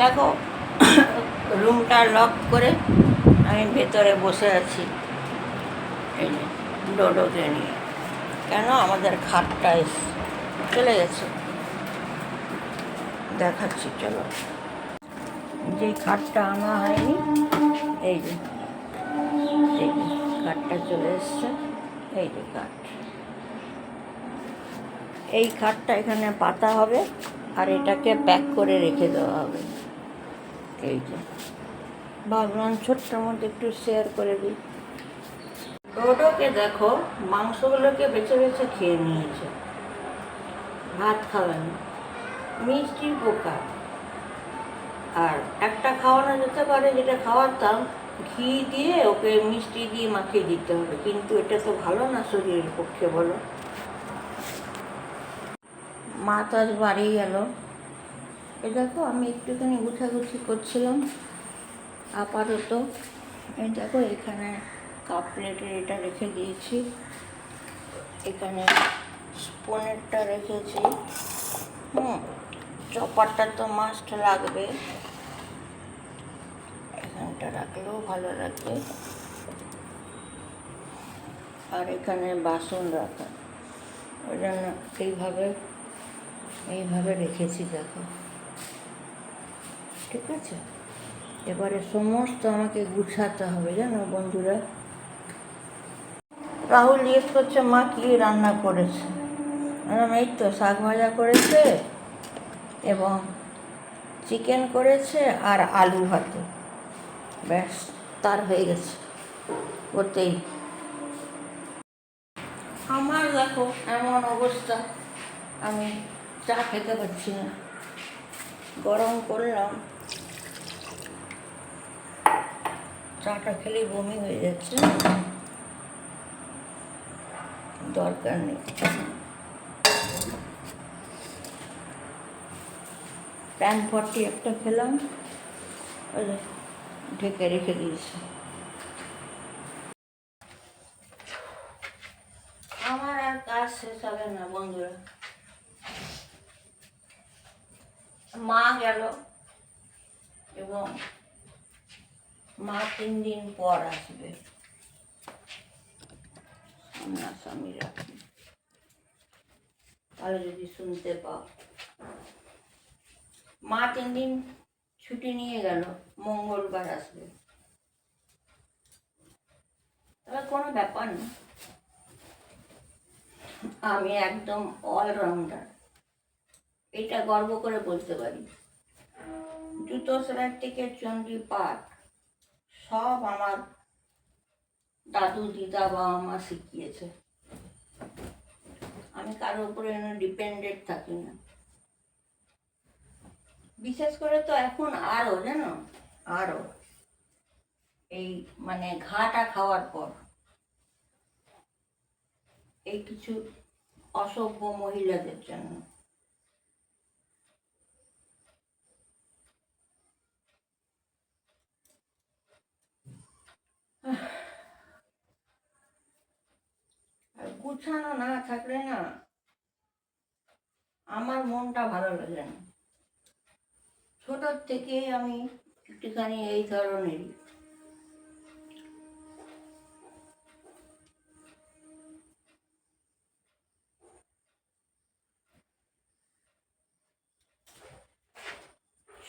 দেখো, রুমটা লক করে আমি ভেতরে বসে আছি। এই যে ডোডোকে নিয়ে। কেন? আমাদের খাটটা এসে, চলে গেছে। দেখাচ্ছি, চলো। যে খাটটা আনা হয়নি, এই যে এই যে, খাটটা চলে এসছে। এই যে খাট। এই খাটটা এখানে পাতা হবে, আর এটাকে প্যাক করে রেখে দেওয়া হবে। এই যে। ভাবলাম মধ্যে একটু শেয়ার করে দিই। ডোডোকে দেখো, মাংসগুলোকে বেছে বেছে খেয়ে নিয়েছে। ভাত খাবে না মিষ্টির পোকা। আর একটা খাওয়ানো যেতে পারে, যেটা খাওয়াতাম, ঘি দিয়ে ওকে মিষ্টি দিয়ে মাখিয়ে দিতে হবে। কিন্তু এটা তো ভালো না শরীরের পক্ষে বলো। মা তো আজ বাড়ি গেল। এ দেখো, আমি একটুখানি গুছাগুছি করছিলাম। আপাতত এই দেখো, এখানে কাপ প্লেটের এটা রেখে দিয়েছি। এখানে স্পুনেরটা রেখেছি। হুম, চপারটা তো মাস্ট লাগবে। এখানটা রাখলেও ভালো লাগবে। আর এখানে বাসন রাখা। ওই জন্য এইভাবে এইভাবে রেখেছি, দেখো। ঠিক আছে এবারে সমস্ত আমাকে গুছাতে হবে, জানো বন্ধুরা। রাহুল জিজ্ঞেস করছে, মা কী রান্না করেছে? এই তো, শাক ভাজা করেছে এবং চিকেন করেছে আর আলু ভাতে। ব্যাস, তার হয়ে গেছে। ওতেই। আমার দেখো, এমন অবস্থা। আমি চা খেতে পারছি না। গরম করলাম। চাটা খেলেই বমি হয়ে যাচ্ছে। দরকার নেই। প্যান ফর্টি একটা খেলাম ঢেকে রেখে দিয়েছি। আমার আর কাজ শেষ হবে না, বন্ধুরা। মা গেল এবং মা তিন দিন পর আসবে। সামনাসামনি রাখি তাহলে যদি শুনতে পাও। মা তিন দিন ছুটি নিয়ে গেল, মঙ্গলবার আসবে। তবে কোনো ব্যাপার না আমি একদম অলরাউন্ডার এটা গর্ব করে বলতে পারি। জুতো সেলাই থেকে চণ্ডী পাঠ সব আমার দাদু, দিদা, বাবা মা শিখিয়েছে। আমি কারোর উপরে ডিপেন্ডেন্ট থাকি না। বিশেষ করে তো এখন আরও জানো? আরও এই মানে ঘাটা খাওয়ার পর। এই কিছু অসভ্য মহিলাদের জন্য। গুছানো না থাকলে না আমার মনটা ভালো লাগে না। ছোটোর থেকে আমি একটুখানি এই ধরনেরই।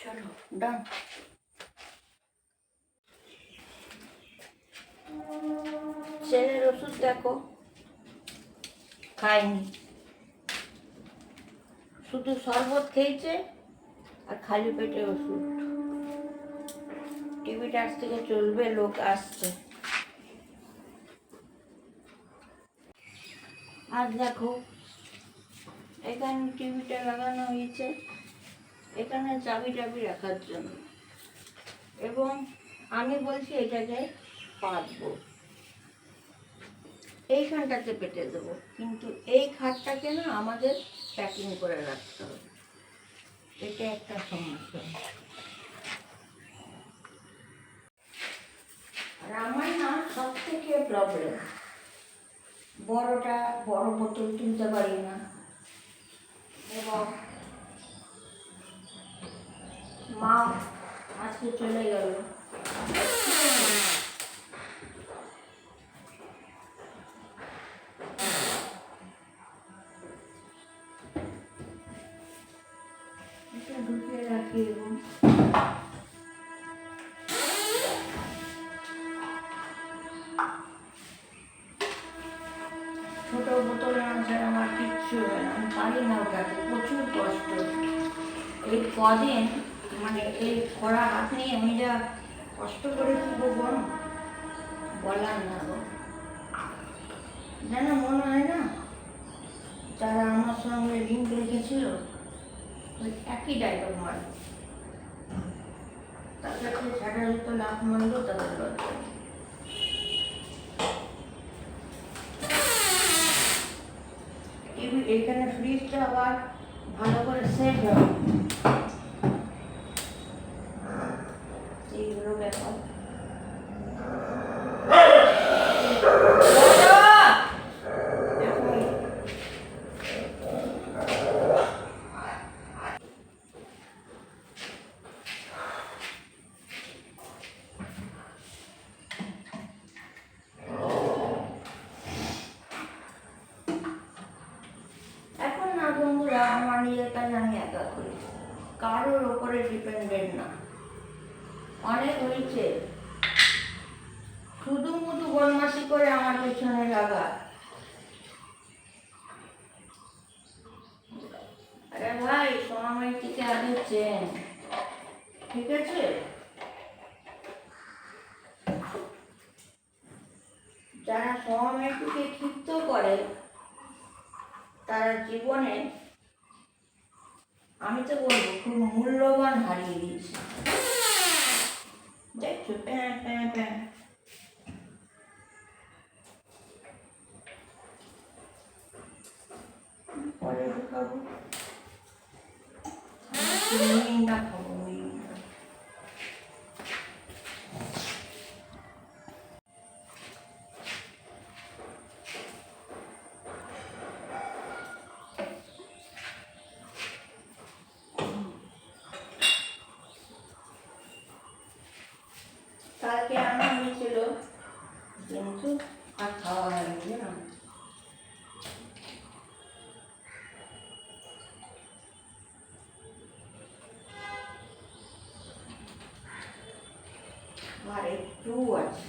চলো ডান ছেলের ওষুধ দেখো খায়নি শুধু শরবত খেয়েছে আর খালি পেটে ওষুধ। টিভিটা আজ থেকে চলবে, লোক আসছে। আর দেখো, এখানে টিভিটা লাগানো হয়েছে। এখানে চাবি টাবি রাখার জন্য। এবং আমি বলছি এটাকে পাতবো। এইখানটাতে পেটে দেবো। কিন্তু এই খাটটাকে না আমাদের প্যাকিং করে রাখতে হবে। এটা একটা সমস্যা। আর না সব থেকে প্রবলেম বড়টা বড় বোতল তুলতে পারি না। এবং মা আজকে চলে গেল। ছোট বোতল আছে আমার কিচ্ছু হয় না। আমি পারি না ওটাতে প্রচুর কষ্ট। এই কদিন মানে এই খরা হাত নিয়ে আমি যা কষ্ট করে থাকব বল বলার না গো। যেন মনে হয় না তারা আমার সঙ্গে লিঙ্ক রেখেছিল একই ডায়লগ মারে তার কাছে লাভ তাদের ফ্রিজটা আবার ভালো করে সেট হবে। এইগুলো ব্যাপার এখন এখন না বন্ধুরা, আমার নিজের কাজ আমি একা করি। কারোর ওপরে ডিপেন্ডেন্ট না। অনেক হয়েছে। শুধু মুধু বদমাসি করে আমার পেছনে লাগা। আরে ভাই সোনামাই থেকে আগে চেন। ঠিক আছে? যারা সোনামাইটিকে ক্ষিপ্ত করে তারা জীবনে আমি তো বলব খুব মূল্যবান হারিয়ে দিয়েছে। দেখছ প্যাঁ প্যাঁ প্যাঁ। পরে দেখাবো। মিহিনটা আর একটু আছে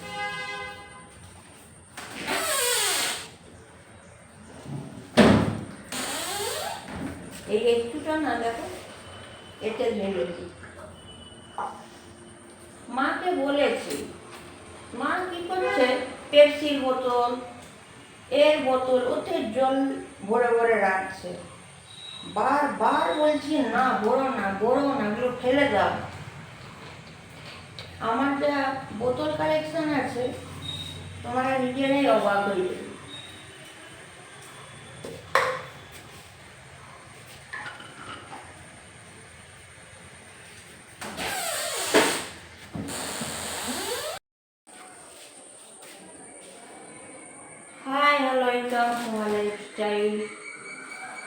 এই একটুটা না দেখো এতে ভেঙেছি মাকে বলেছি, মা কি করছে? পেপসির বোতল, এর বোতল, ওতে জল ভরে ভরে রাখছে। বারবার বলছি, না, ভরো না ভরো না, এগুলো ফেলে দাও। আমার যা বোতল কালেকশন আছে, তোমরা নিজেরাই অবাক হয়ে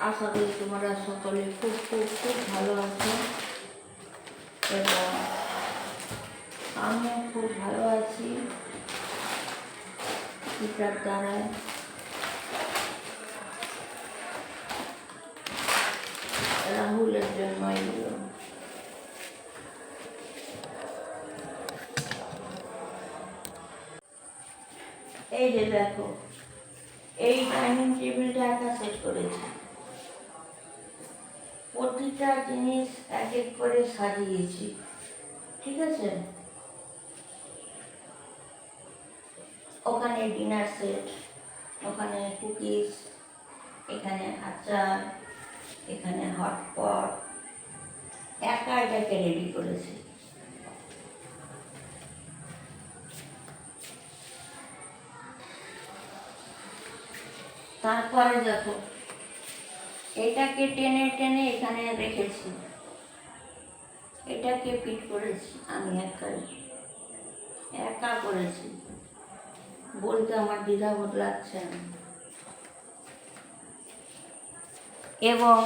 আশা করি তোমরা সকলে খুব খুব খুব ভালো আছো এবং আমিও খুব আছি এটার দ্বারায় রাহুলের জন্য এই যে দেখো, এই ডাইনিং টেবিলটা একা সেট করেছি। প্রতিটা জিনিস এক এক করে সাজিয়েছি। ঠিক আছে? ওখানে ডিনার সেট ওখানে কুকিজ এখানে আচার, এখানে হটপট একা এটাকে রেডি করেছি। তারপরে দেখো, এটাকে টেনে টেনে এখানে রেখেছি। এটাকে ফিট করেছি আমি একাই। একা করেছি। বলতে আমার দ্বিধাবোধ লাগছে না এবং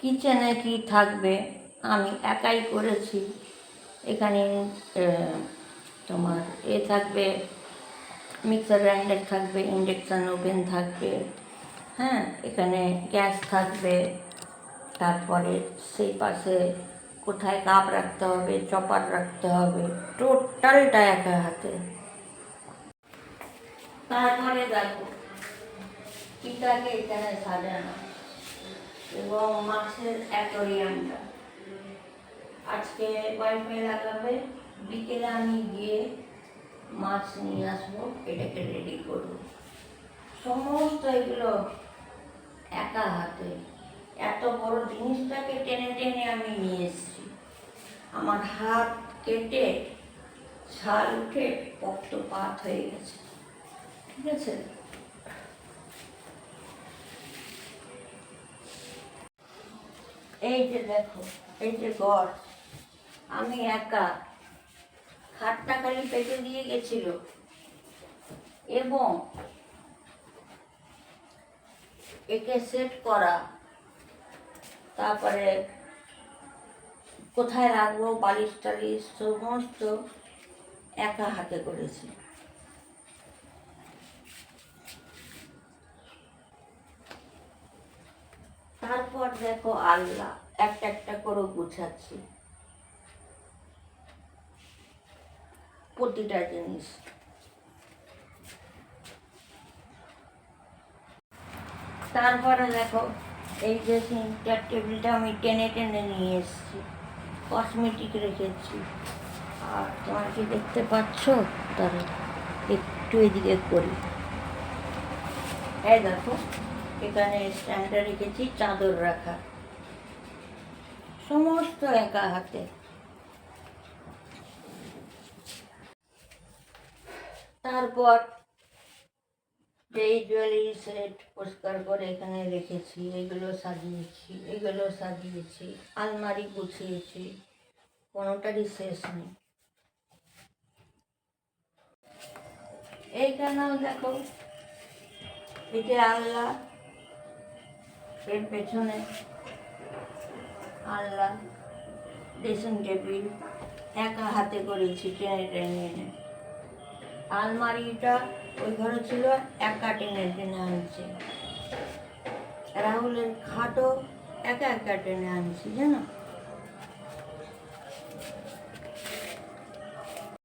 কিচেনে কি থাকবে, আমি একাই করেছি। এখানে তোমার এ থাকবে, মিক্সার গ্রাইন্ডার থাকবে, ইন্ডাকশান ওভেন থাকবে হ্যাঁ এখানে গ্যাস থাকবে, তারপরে সেই পাশে কোথায় কাপ রাখতে হবে, চপার রাখতে হবে, টোটালটা একা হাতে। তারপরে দেখো, পিতাকে এখানে সাজানো এবং মাছের অ্যাকোরিয়ামটা। আজকে ওয়াইফাই লাগাবে, বিকেলে আমি গিয়ে মাছ নিয়ে আসব, এটাকে রেডি করব। সমস্ত এগুলো একা হাতে। এত বড় জিনিসটাকে টেনে টেনে আমি নিয়ে এসেছি। আমার হাত কেটে ছাল উঠে রক্তপাত হয়ে গেছে। ঠিক আছে? এই যে দেখো, এই যে ঘর আমি একা খাটটা খালি পেটে দিয়ে গেছিল। এবং একে সেট করা, তারপরে কোথায় রাখব, বালিশ টালিশ, সমস্ত একা হাতে করেছি। তারপর দেখো আল্লাহ, একটা একটা করে গুছাচ্ছি। প্রতিটা জিনিস। তারপরে দেখো, এই যে সিনটার টেবিলটা আমি টেনে টেনে নিয়ে এসেছি। কসমেটিক রেখেছি। আর তোমার কি দেখতে পাচ্ছ? তাহলে একটু এদিকে করি। এই দেখো, এখানে স্ট্যান্ডে রেখেছি, চাদর রাখা। সমস্ত একা হাতে। তারপর যেই জুয়েলারি সেট পরিষ্কার করে এখানে রেখেছি, এগুলো সাজিয়েছি এগুলো সাজিয়েছি, আলমারি গুছিয়েছি, কোনোটারই শেষ নেই। এইখানেও দেখো এই যে আল্লাহ এর পেছনে আল্লাহ ড্রেসিং টেবিল একা হাতে করেছি, টেনে টেনে। আলমারিটা ওই ঘরে ছিল, এক কাটিনের টেনে আনছে। রাহুলের খাটও এক এক কাটিনে আনছি, জানো?